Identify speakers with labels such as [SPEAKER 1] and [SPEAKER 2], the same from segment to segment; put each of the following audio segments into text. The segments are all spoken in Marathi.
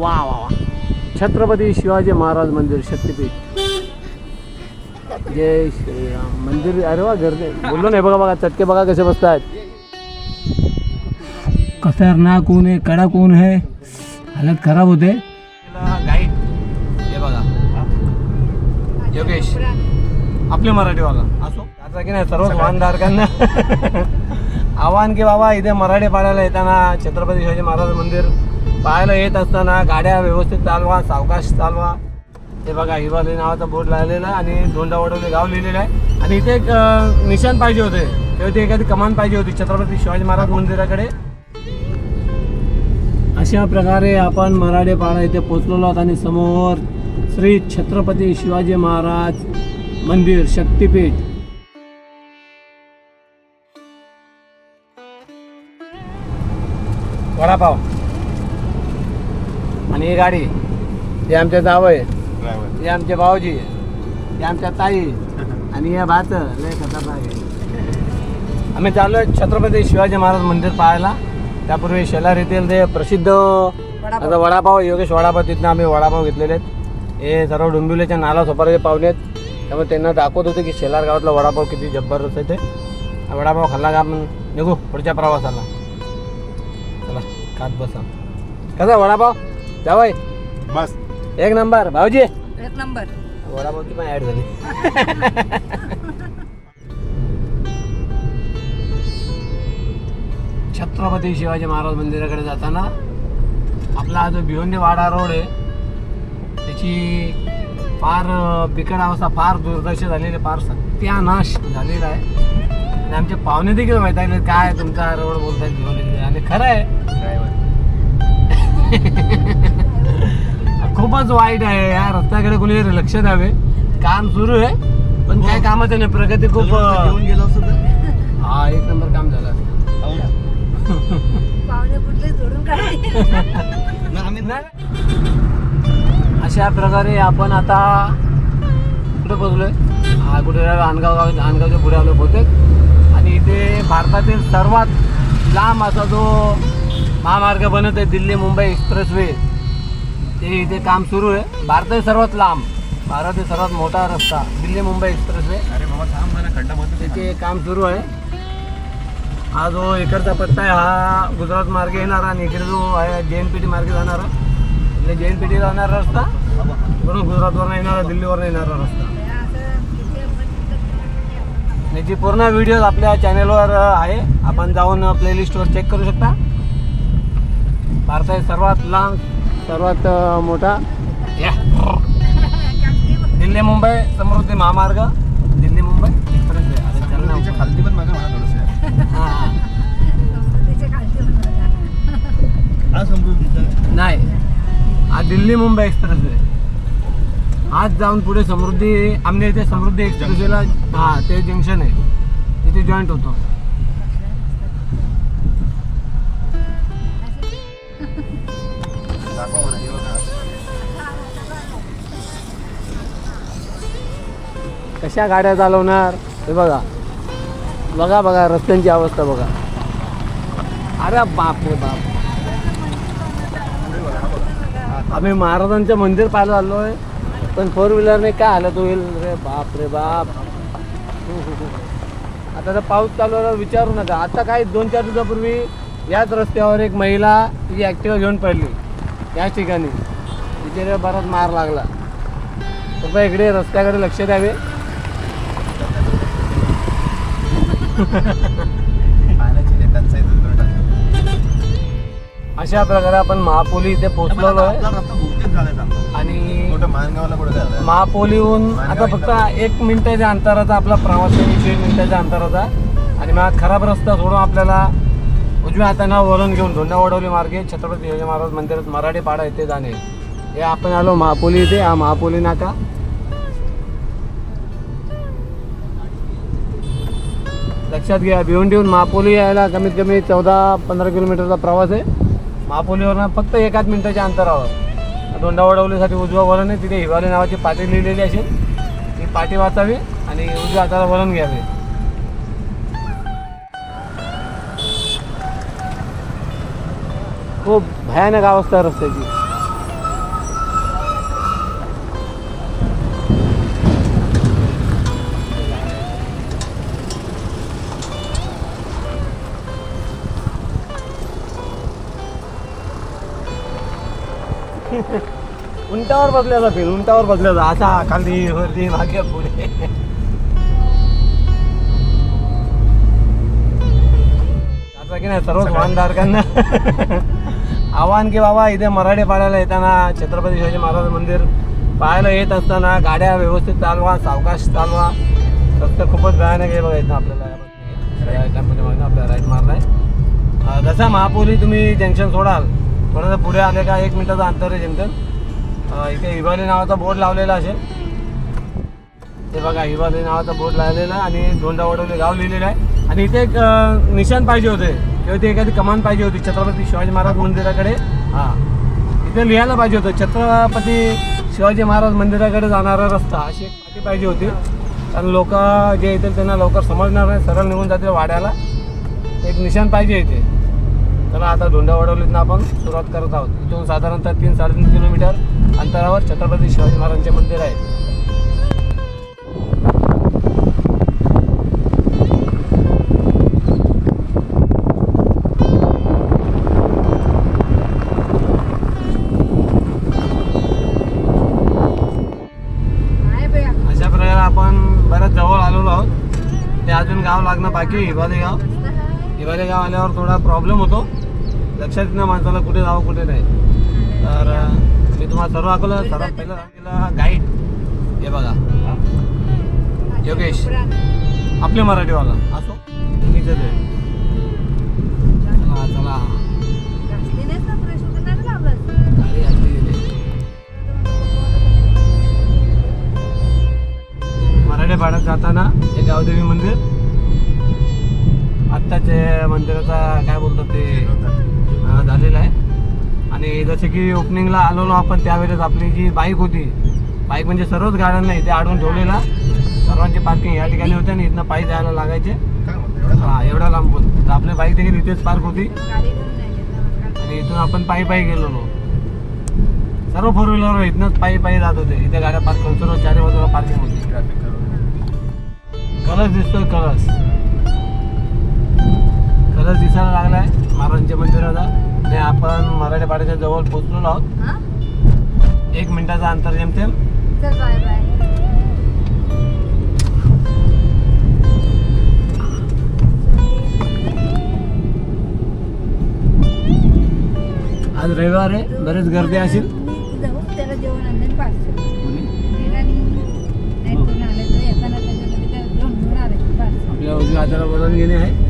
[SPEAKER 1] वा वा वा. छत्रपती शिवाजी महाराज मंदिर शक्तीपीठ. जय श्रीराम. मंदिर अरे वा गर्दी. बोललो नाही बघा बघा चटके बघा कसे बसतात खतरनाक ऊन आहे कडक ऊन आहे. हालत खराब होते. गाईड हे बघा. योगेश. आपले मराठीवाला. असो. त्याचा की नाही सर्व वाहनधारकांना आव्हान की बाबा इथे मराठी पाडायला येताना छत्रपती शिवाजी महाराज मंदिर पाहायला येत असताना गाड्या व्यवस्थित चालवा सावकाश चालवा. हे बघा हिवाली नावाचा बोर्ड लागलेला आहे आणि धोंडावडवले गाव लिहिलेलं आहे. आणि इथे एक निशाण पाहिजे होते. तेव्हा ते एखादी कमान पाहिजे होती छत्रपती शिवाजी महाराज मंदिराकडे. अशा प्रकारे आपण मराठेपाडा इथे पोचलेलो आहोत आणि समोर श्री छत्रपती शिवाजी महाराज मंदिर शक्तीपीठ. वडापाव. आणि ही गाडी हे आमच्या जावय हे आमचे भाऊजी हे आमच्या ताई आणि हे भात लय खतरनाक आहे. आम्ही चाललोय छत्रपती शिवाजी महाराज मंदिर पाहायला. त्यापूर्वी शेलार येथील ते प्रसिद्ध आता वडापाव योगेश वडापाव तिथनं आम्ही वडापाव घेतलेले आहेत. हे सर्व डोंबिवलीच्या नाला सोपाराचे पाहुणे आहेत. त्यामुळे त्यांना दाखवत होते की शेलार गावातला वडापाव किती जबरदस्त आहे ते. हा वडापाव खाल्ला का आपण निघू पुढच्या प्रवासाला. चला खात बसा. कसा वडापाव? जावय
[SPEAKER 2] बस.
[SPEAKER 1] एक नंबर. भाऊजी.
[SPEAKER 3] एक नंबर.
[SPEAKER 1] वडापावची पण ॲड झाली. छत्रपती शिवाजी महाराज मंदिराकडे जाताना आपला हा जो भिवंडी वाडा रोड आहे त्याची फार अं, बिकट अवस्था फार दुर्दशा झालेली आहे, फार सत्यानाश झालेला आहे. आणि आमचे पाहुणे देखील माहीत आहे काय तुमचा रोड बोलतात भिवंडी आणि खरं आहे. खूपच वाईट आहे या रस्त्याकडे कोणी लक्ष द्यावे. काम सुरू आहे पण काय कामाचं नाही प्रगती खूप
[SPEAKER 2] घेऊन गेलो असतो
[SPEAKER 1] हा एक नंबर काम झालं.
[SPEAKER 2] हो
[SPEAKER 1] अशा प्रकारे आपण आता कुठे पोहोचलोय? हा कुठे अनगाव गाव अनगावच्या पुढे आलो बहुतेक. आणि इथे भारतातील सर्वात लांब असा जो महामार्ग बनत आहे दिल्ली मुंबई एक्सप्रेस वे ते इथे काम सुरू आहे. भारतातील सर्वात लांब. भारतातील सर्वात मोठा रस्ता. दिल्ली मुंबई एक्सप्रेस वे
[SPEAKER 2] अरे बाबा थांब मला खड्डा मध्ये
[SPEAKER 1] त्याचे काम सुरू आहे. हा जो इकडचा पत्ता आहे हा गुजरात मार्गे येणारा आणि इकडे जो आहे जे एन पी टी मार्गे जाणारा. म्हणजे जे एन पी टी जाणारा रस्ता इकडून गुजरातवरून येणारा दिल्लीवरून येणारा रस्ता. याची पूर्ण व्हिडिओ आपल्या चॅनलवर आहे आपण जाऊन प्लेलिस्टवर चेक करू शकता. भारतातील सर्वात लांब सर्वात मोठा? या. दिल्ली मुंबई समृद्धी महामार्ग. दिल्ली मुंबई?
[SPEAKER 2] खालती पण थोडंसं
[SPEAKER 1] हा, हा.
[SPEAKER 2] हा समृद्धीचा
[SPEAKER 1] नाही. हा दिल्ली मुंबई एक्सप्रेस वे आज जाऊन पुढे समृद्धी आमने इथे समृद्धी एक्सप्रेसवेला हा ते जंक्शन आहे. तिथे जॉईंट होतो. कशा गाड्या चालवणार? हे बघा. बघा बघा रस्त्यांची अवस्था बघा. अरे बाप रे बाप. आम्ही महाराजांचं मंदिर पाहायला आलो आहे पण फोर व्हीलरने काय हालत होईल? रे बाप रे बाप. आता तर पाऊस चालू आहे, विचारू नका. आता काय दोन चार दिवसापूर्वी याच रस्त्यावर एक महिला तिची ॲक्टिवा घेऊन पडली. याच ठिकाणी. तिथे बराच मार लागला. कृपया इकडे रस्त्याकडे लक्ष द्यावे.
[SPEAKER 2] पाण्याची.
[SPEAKER 1] अशा प्रकारे आपण महापोली इथे पोहोचलेलो आहे.
[SPEAKER 2] चांगला.
[SPEAKER 1] आणि महापोलीहून आता फक्त एक मिनिटाच्या अंतराचा आपला प्रवास आहे दीड मिनिटाच्या अंतराचा. आणि मग खराब रस्ता सोडून आपल्याला उजव्या हातानं वळण घेऊन धोंडा वडवली मार्गे छत्रपती शिवाजी महाराज मंदिरात मराठी पाडा येथे जाणे. हे आपण आलो महापोली इथे हा महापोली नाका. लक्षात घ्या. भिवंडीहून महापोली यायला कमीत कमी चौदा पंधरा किलोमीटरचा प्रवास आहे. महापोलीवरनं फक्त एकाच मिनिटाच्या अंतरावर. दोंडावडवलीसाठी वडवलीसाठी उजवं वळण आहे. तिथे हिवाली नावाची पाटी लिहिलेली असेल ती पाटी वाचावी आणि उजव्या हाताला वळण घ्यावे. खूप भयानक अवस्था रस्त्याची. उंटावर बसल्याचा फील उंटावर बसल्याचा. असा खाली वरती मागे पुढे. आता की नाही सर्वच वाहनधारकांना? आव्हान की बाबा इथे मराठी पाडायला येताना छत्रपती शिवाजी महाराज मंदिर पाहायला येत असताना गाड्या व्यवस्थित चालवा सावकाश चालवा. रस्ते खूपच भयानक आहे बघा इथं आपल्याला. या कंपनीमध्ये आपल्याला राईट मारलाय. जसा महापोली तुम्ही जंक्शन सोडाल थोडंसं पुढे आले का एक मिनिटाचं अंतर आहे जंक्शन इथे हिवाली नावाचा बोर्ड लावलेला असेल. ते बघा हिवाली नावाचा बोर्ड लावलेला आहे आणि दोनदा वडवले गाव लिहिलेलं आहे. आणि इथे एक निशाण पाहिजे होते. किंवा ते एखादी कमान पाहिजे होती छत्रपती शिवाजी महाराज मंदिराकडे. हां. इथे लिहायला पाहिजे होतं छत्रपती शिवाजी महाराज मंदिराकडे जाणारा रस्ता अशी एक पाठी पाहिजे होती. कारण लोक जे येतील त्यांना लवकर समजणार नाही सरळ निघून जातील वाड्याला. एक निशाण पाहिजे इथे. चला आता धोंडा वडवलीतनं आपण सुरुवात करत आहोत. इथून साधारणतः तीन साडेतीन किलोमीटर अंतरावर छत्रपती शिवाजी महाराजांचे मंदिर आहे.
[SPEAKER 3] काय बया
[SPEAKER 1] अशा प्रकारे आपण बऱ्याच जवळ आलेलो आहोत. ते अजून गाव लागणं बाकी हिवाली गाव. हिवाली गाव आल्यावर थोडा प्रॉब्लेम होतो. लक्षात नाही माणसाला कुठे जावं कुठे नाही. तर मी तुम्हाला सर्व दाखवलं. सर्वात पहिलं दाखवलं गाईड हे बघा. योगेश. आपले मराठीवाला. असो. मीच आहे. आणि जसे की ओपनिंगला आलेलो आपण त्यावेळेस आपली जी बाईक होती बाईक म्हणजे सर्वच गाड्यांना इथे अडवून ठेवलेला. सर्वांची पार्किंग या ठिकाणी होते आणि इथनं पायी जायला लागायचे. हा एवढा लांबून. तर आपली बाईक देखील इथेच पार्क होती.
[SPEAKER 3] नाही.
[SPEAKER 1] आणि इथून आपण पायी पायी गेलेलो. सर्व फोर व्हीलर इथनंच पायी पायी जात होते. इथे गाड्या पार्क करून सर्व चारी बाजूला पार्किंग होती.
[SPEAKER 2] ट्रॅफिक करून.
[SPEAKER 1] कलश दिसतोय कलश. कलश दिसायला लागलाय महाराजांच्या मंदिराचा आणि आपण मराठी पाड्याच्या जवळ पोहोचलेलो आहोत.
[SPEAKER 3] हा?
[SPEAKER 1] एक मिनिटाचा अंतर जमतेल
[SPEAKER 3] चल बाय बाय.
[SPEAKER 1] आज रविवार आहे बरेच गर्दी असेल.
[SPEAKER 3] मी जाऊ त्याला जेवण आणलं पार्सल
[SPEAKER 1] आपल्या उजव्या हाताला बोलून गेले आहे.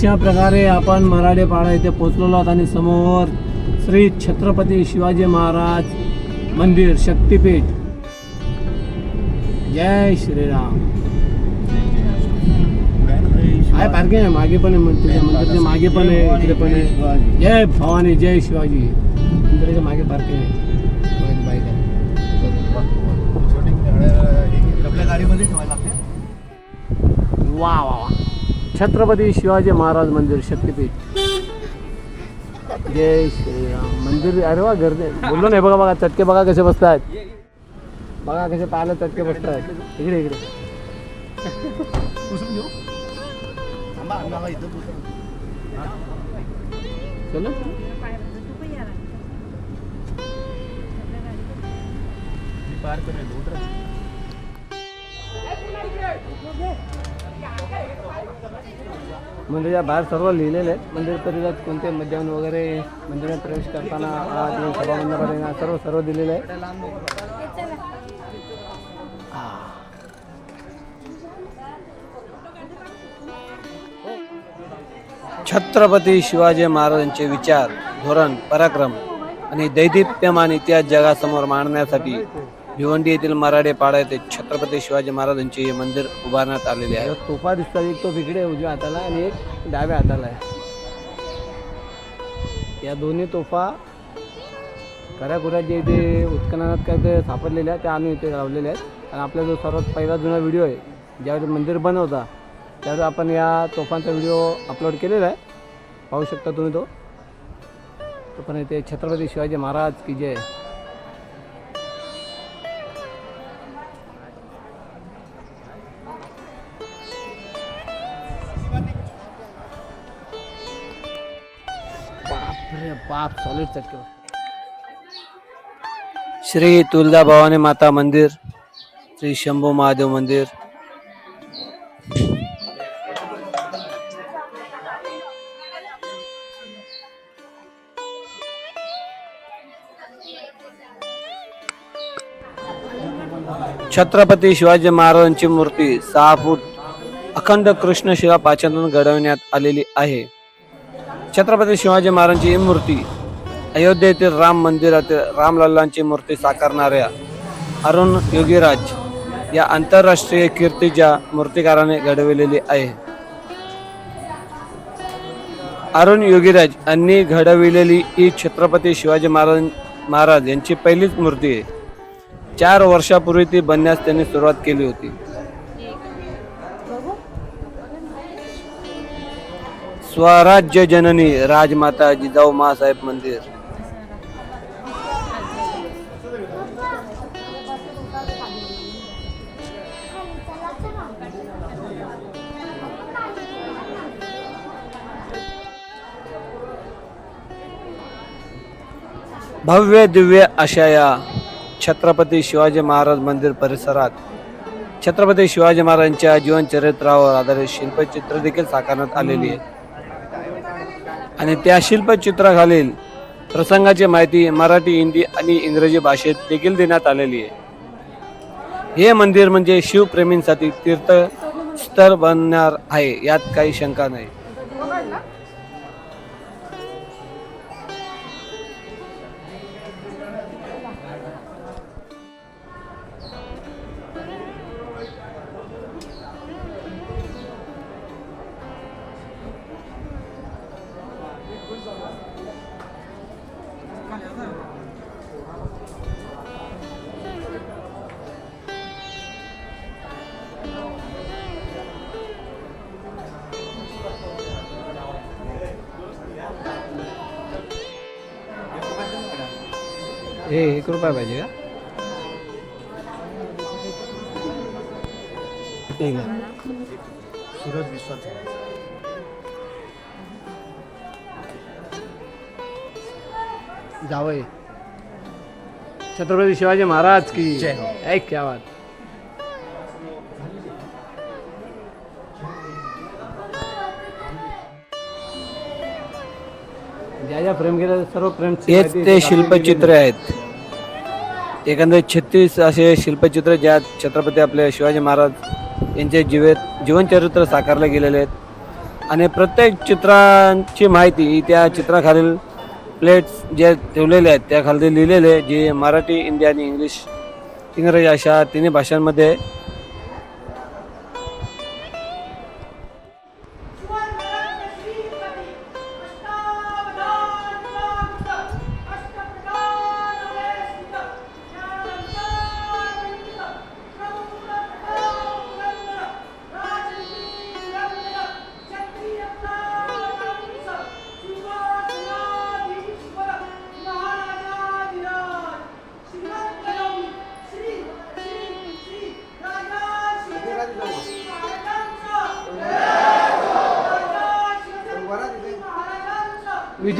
[SPEAKER 1] अशा प्रकारे आपण मराठे पाडा इथे पोचलेलो आहोत आणि समोर श्री छत्रपती शिवाजी महाराज मंदिर शक्तिपीठ. जय श्रीराम. आहे पार्किंग आहे मागे पण आहे मंदिराच्या मंदिराच्या मागे पण आहे इकडे पण आहे. जय भवानी जय शिवाजी. मंदिराच्या मागे पार्किंग आहे. वा वा वा. छत्रपती शिवाजी महाराज मंदिर शक्तिपीठ. जय श्रीराम. मंदिर अरे वा गर्दी. बोललो नाही बघा बघा चटके बघा कसे बसतात बघा कसे पाहायला चटके बसतात इकडे इकडे. चलो.
[SPEAKER 2] पार करेल
[SPEAKER 1] मंदिराच्या बाहेर सर्व लिहिलेले आहे मंदिर परिसरात कोणते मध्यान वगैरे मंदिरात प्रवेश करताना आज सभा सभामंडपात सर्व सर्व दिलेलं आहे छत्रपती शिवाजी महाराजांचे विचार धोरण पराक्रम आणि दैदिप्यमान इतिहास जगासमोर मांडण्यासाठी भिवंडी येथील मराठे पाडा येथे छत्रपती शिवाजी महाराजांचे हे मंदिर उभारण्यात आलेले आहे. तोफा दिसतात एक तोफ इकडे उजव्या हाताला आणि एक डाव्या हाताला आहे. या दोन्ही तोफा खऱ्या जे इथे उत्खननात काय ते सापडलेल्या त्या आम्ही इथे लावलेल्या आहेत. आणि आपला जो सर्वात पहिला जुना व्हिडिओ आहे ज्यावेळी मंदिर बंद होता त्यावेळी आपण या तोफांचा व्हिडिओ अपलोड केलेला आहे. पाहू शकता तुम्ही तो. तो पण इथे छत्रपती शिवाजी महाराज की जय. बाप सॉलिड चटके श्री तुलजा भवानी माता मंदिर श्री शंभू महादेव मंदिर. छत्रपती शिवाजी महाराजांची मूर्ती सहा फूट अखंड कृष्णशिला पाचन घडवण्यात आलेली आहे. छत्रपती शिवाजी महाराजांची ही मूर्ती अयोध्येतील राम मंदिरातील रामलल्लांची मूर्ती साकारणाऱ्या अरुण योगीराज या आंतरराष्ट्रीय कीर्तीच्या मूर्तिकाराने घडविलेली आहे. अरुण योगीराज यांनी घडविलेली ही छत्रपती शिवाजी महाराज महाराज यांची पहिलीच मूर्ती आहे. चार वर्षापूर्वी ती बनण्यास त्यांनी सुरुवात केली होती. स्वराज्य जननी राजमाता जिजाऊ मासाहेब मंदिर. भव्य दिव्य अशा या छत्रपती शिवाजी महाराज मंदिर परिसरात छत्रपती शिवाजी महाराजांच्या जीवनचरित्रावर आधारित शिल्पचित्र देखील साकारण्यात आलेली आहे आणि त्या शिल्पचित्राखालील प्रसंगाची माहिती मराठी हिंदी आणि इंग्रजी भाषेत देखील देण्यात आलेली आहे. हे मंदिर म्हणजे शिवप्रेमींसाठी तीर्थस्थळ बनणार आहे यात काही शंका नाही. हे एक रुपया पाहिजे का? ठीक आहे.
[SPEAKER 2] सूरज विश्वास
[SPEAKER 1] छत्रपती शिवाजी महाराज की.
[SPEAKER 2] जय. हो.
[SPEAKER 1] ऐक क्या बात. ज्या ज्या प्रेम केलं सर्व प्रेम
[SPEAKER 4] हेच ते शिल्पचित्र आहेत. एकंदरीत छत्तीस असे शिल्पचित्र ज्यात छत्रपती आपले शिवाजी महाराज यांचे जीवेत जीवनचरित्र साकारले गेलेले आहेत. आणि प्रत्येक चित्रांची माहिती ही त्या चित्राखालील प्लेट्स जे ठेवलेले आहेत त्याखाली लिहिलेले आहे, जे मराठी हिंदी आणि इंग्लिश इंग्रजी अशा तिन्ही भाषांमध्ये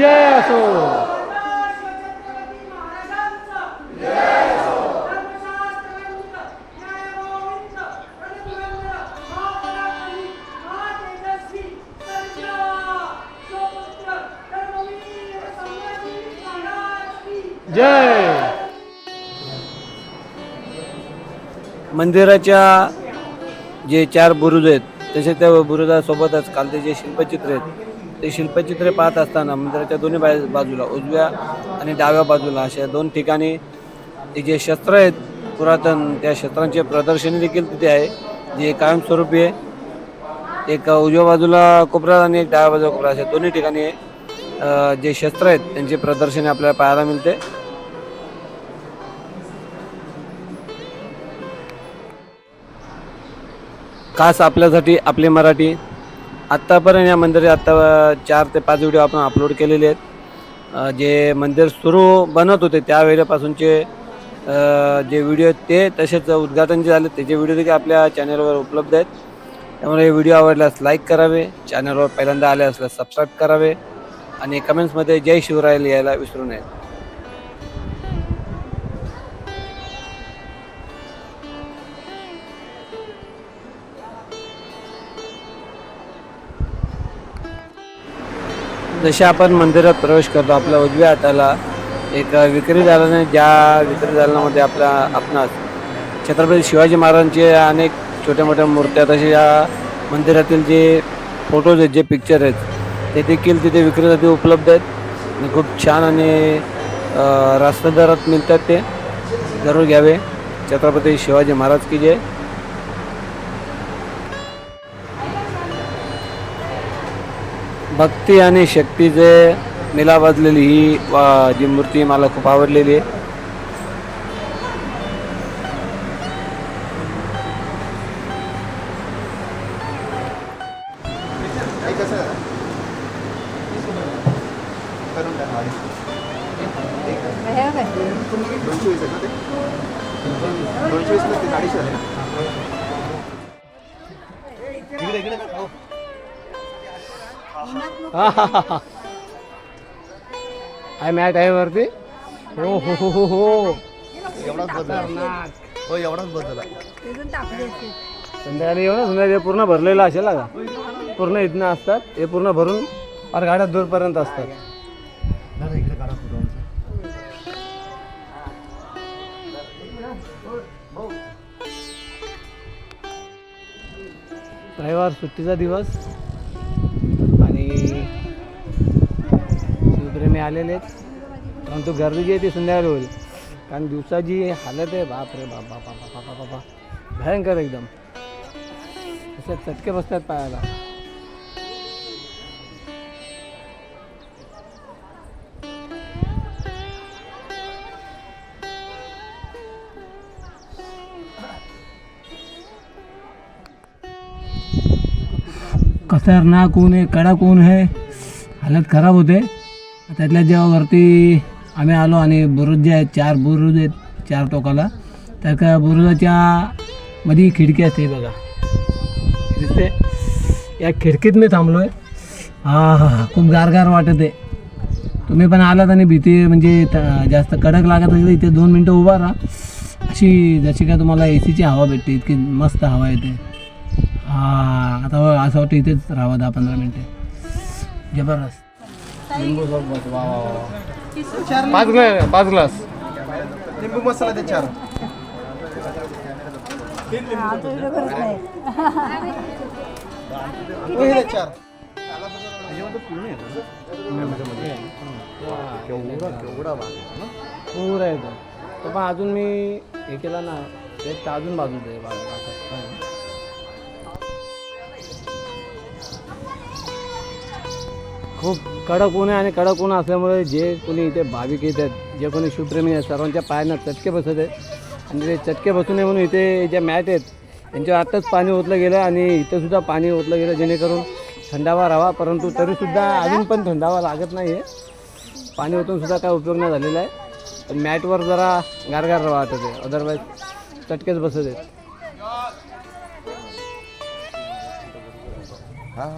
[SPEAKER 1] विजय असो. जय.
[SPEAKER 4] मंदिराच्या जे चार बुरुज आहेत तसे त्या बुरुजासोबतच कालचे जे शिल्पचित्र आहेत ते शिल्पचित्रे पाहत असताना मंदिराच्या दोन्ही बाय बाजूला उजव्या आणि डाव्या बाजूला अशा दोन ठिकाणी ते जे शस्त्र आहेत पुरातन त्या शस्त्रांचे प्रदर्शनी देखील तिथे आहे जे कायमस्वरूपी आहे. एक उजव्या बाजूला कोपरा आणि एक डाव्या बाजूला कोपरा अशा दोन्ही ठिकाणी जे शस्त्र आहेत त्यांचे प्रदर्शने आपल्याला पाहायला मिळते. खास आपल्यासाठी आपली मराठी आत्तापर्यंत या मंदिरात आत्ता चार ते पाच व्हिडिओ आपण अपलोड केलेले आहेत. जे मंदिर सुरू बनत होते त्यावेळेपासूनचे जे व्हिडिओ आहेत ते तसेच उद्घाटन जे झाले त्याचे व्हिडिओ देखील आपल्या चॅनलवर उपलब्ध आहेत. त्यामुळे हे व्हिडिओ आवडल्यास लाईक करावे चॅनलवर पहिल्यांदा आले असल्यास सबस्क्राईब करावे आणि कमेंट्समध्ये जय शिवराय लिहायला विसरू नये. जसे आपण मंदिरात प्रवेश करतो आपल्या उजव्या हाताला एक विक्री दालने ज्या विक्री दालनामध्ये आपल्या आपणास छत्रपती शिवाजी महाराजांचे अनेक छोट्या मोठ्या मूर्त्या तसे या मंदिरातील जे फोटोज आहेत जे पिक्चर आहेत ते देखील तिथे विक्रीसाठी उपलब्ध आहेत. आणि खूप छान आणि रास्त दरात मिळतात ते. जरूर घ्यावे. छत्रपती शिवाजी महाराज की जे भक्ती आणि शक्तीचे जे मिलाबाजलेली ही वा- जी मूर्ती मला खूप आवडलेली आहे.
[SPEAKER 2] आहे.
[SPEAKER 1] मॅट आहे वरती. हो हो हो हो हो.
[SPEAKER 2] एवढाच बदल हो एवढाच बदल आहे.
[SPEAKER 1] संध्याकाळी येऊ ना संध्याकाळी हे पूर्ण भरलेलं असेल ना का? पूर्ण इथनं असतात. हे पूर्ण भरून फार गाड्या दूरपर्यंत असतात.
[SPEAKER 2] दादा इकडे काढा फोटो आमचा.
[SPEAKER 1] रविवार सुट्टीचा दिवस. आलेले आहेत. परंतु गर्दी जी आहे ती संध्याकाळी होईल. कारण दिवसाची हालत आहे, बाप रे बाप बाप बाप बाप बाप बाप. भयंकर एकदम. तसे चटके बसतात पायाला. खतरनाक ऊन आहे कडक ऊन आहे? हालत खराब होते. त्यातल्या जेव्हावरती आम्ही आलो आणि बुरुज जे आहेत चार बुरुज आहेत चार टोकाला. त्या बुरुजाच्या मध्ये खिडकी असते बघा. दिसते. या खिडकीत मी थांबलो आहे हा हा हा. खूप गारगार वाटत आहे. तुम्ही पण आलात आणि भीती म्हणजे त- जास्त कडक लागत असेल इथे दोन मिनटं उभा राहा. अशी जशी काय तुम्हाला ए सीची हवा भेटते इतकी मस्त हवा येते. हा आता असं वाटतं इथेच राहावं दहा पंधरा मिनटे. जबरदस्त. लिंबू सरबत वा वा वा पाच ग्लास पाच ग्लास.
[SPEAKER 2] लिंबू मसाला ते चार. हो, चार?
[SPEAKER 1] पूर आहे. तो. पण अजून मी हे केला ना ते अजून बाजूच आहे बा- खूप कडक ऊन आहे आणि कडक ऊन असल्यामुळे जे कोणी इथे भाविक येत आहेत जे कोणी शिवप्रेमी आहेत सर्वांच्या पायांना चटके बसत आहेत. आणि ते चटके बसू नये म्हणून इथे ज्या मॅट आहेत त्यांच्यावर आत्ताच पाणी ओतलं गेलं आणि इथं सुद्धा पाणी ओतलं गेलं जेणेकरून थंडावा राहावा. परंतु तरीसुद्धा अजून पण थंडावा लागत नाही आहे पाणी ओतून सुद्धा काय उपयोग नाही झालेला आहे. पण मॅटवर जरा गारगार वाटत आहे अदरवाईज चटकेच बसत आहेत.
[SPEAKER 2] हा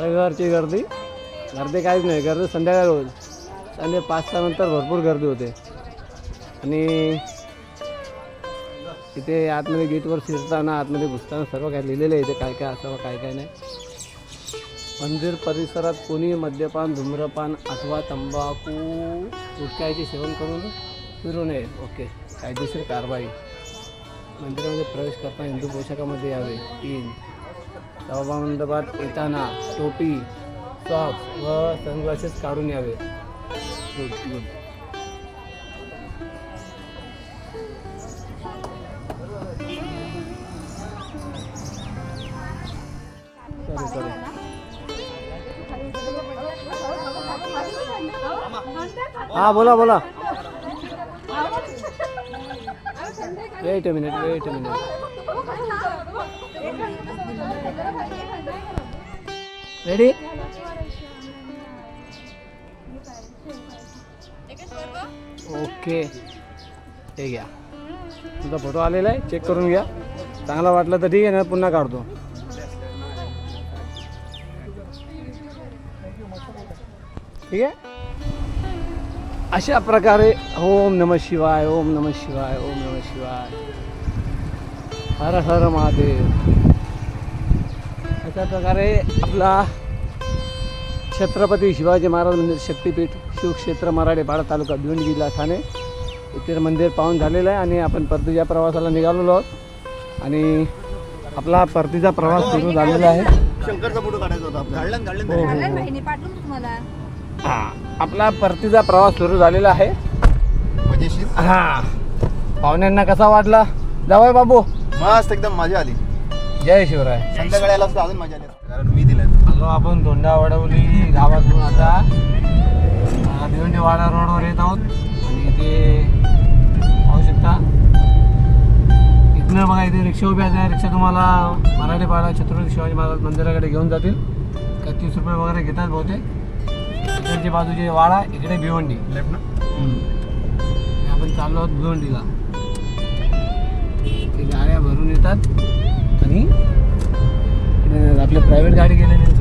[SPEAKER 1] रविवारची गर्दी. गर्दी काहीच नाही गर्दी संध्याकाळी होईल. संध्या पाच सहा नंतर भरपूर गर्दी होते. आणि इथे आतमध्ये गेटवर शिरताना आतमध्ये घुसताना सर्व काय लिहिलेलं आहे इथे काय काय असावं काय काय नाही. मंदिर परिसरात कोणी मद्यपान धूम्रपान अथवा तंबाखू गुटख्याचे सेवन करून फिरू नये. ओके. कायदेशीर कारवाई. मंदिरामध्ये प्रवेश करताना हिंदू पोशाखामध्ये यावे. तीन. सभामंडपात येताना टोपी सॉक्स व सनग्लासेस काढून यावे. गुड गुड सॉरी सॉरी हां बोला बोला. Wait a minute wait a minute ready okay हे घ्या. तुझा फोटो आलेला आहे. चेक करून घ्या. चांगला वाटलं तर ठीक आहे ना पुन्हा काढतो. ठीक आहे? अशा प्रकारे ओम नम शिवाय ओम नम शिवाय ओम नम शिवाय. हर हर महादेव. अशा प्रकारे आपला छत्रपती शिवाजी महाराज मंदिर शक्तीपीठ शिवक्षेत्र मराठेपाडा तालुका भिवंडी जिल्हा ठाणे. इथे मंदिर पाहून झालेलं आहे आणि आपण परतीच्या प्रवासाला निघालेलो आहोत. आणि आपला परतीचा प्रवास सुरू झालेला आहे.
[SPEAKER 2] शंकरचा फोटो काढायचा होता आपला काढला काढलं
[SPEAKER 1] हो, हो, हो.
[SPEAKER 3] बहिणी पाठवून तुम्हाला.
[SPEAKER 1] हा आपला परतीचा प्रवास सुरू झालेला आहे. हा. पाहुण्यांना कसा वाटला? जावय बाबू.
[SPEAKER 2] मस्त एकदम मजा आली.
[SPEAKER 1] जय शिवराय.
[SPEAKER 2] संध्याकाळी आला असता अजून मजा आली. असती. कारण मी दिलं.
[SPEAKER 1] आलो आपण दोंडा वडवली गावातून आता. अं, भिवंडीवाडा रोडवर येत आहोत. आणि इथे पाहू शकता. इथनं बघा इथे रिक्षा उभी आहे रिक्षा तुम्हाला मराठीपाडा छत्रपती शिवाजी महाराज मंदिराकडे घेऊन जातील. का तीस रुपये वगैरे घेतात बहुतेक. इकडची बाजूची वाडा इकडे भिवंडी.
[SPEAKER 2] लेफ्ट ना?
[SPEAKER 1] आपण चाललो आहोत भिवंडीला. ते गाड्या भरून येतात. आम्ही आपल्या प्रायव्हेट गाडी गेलेली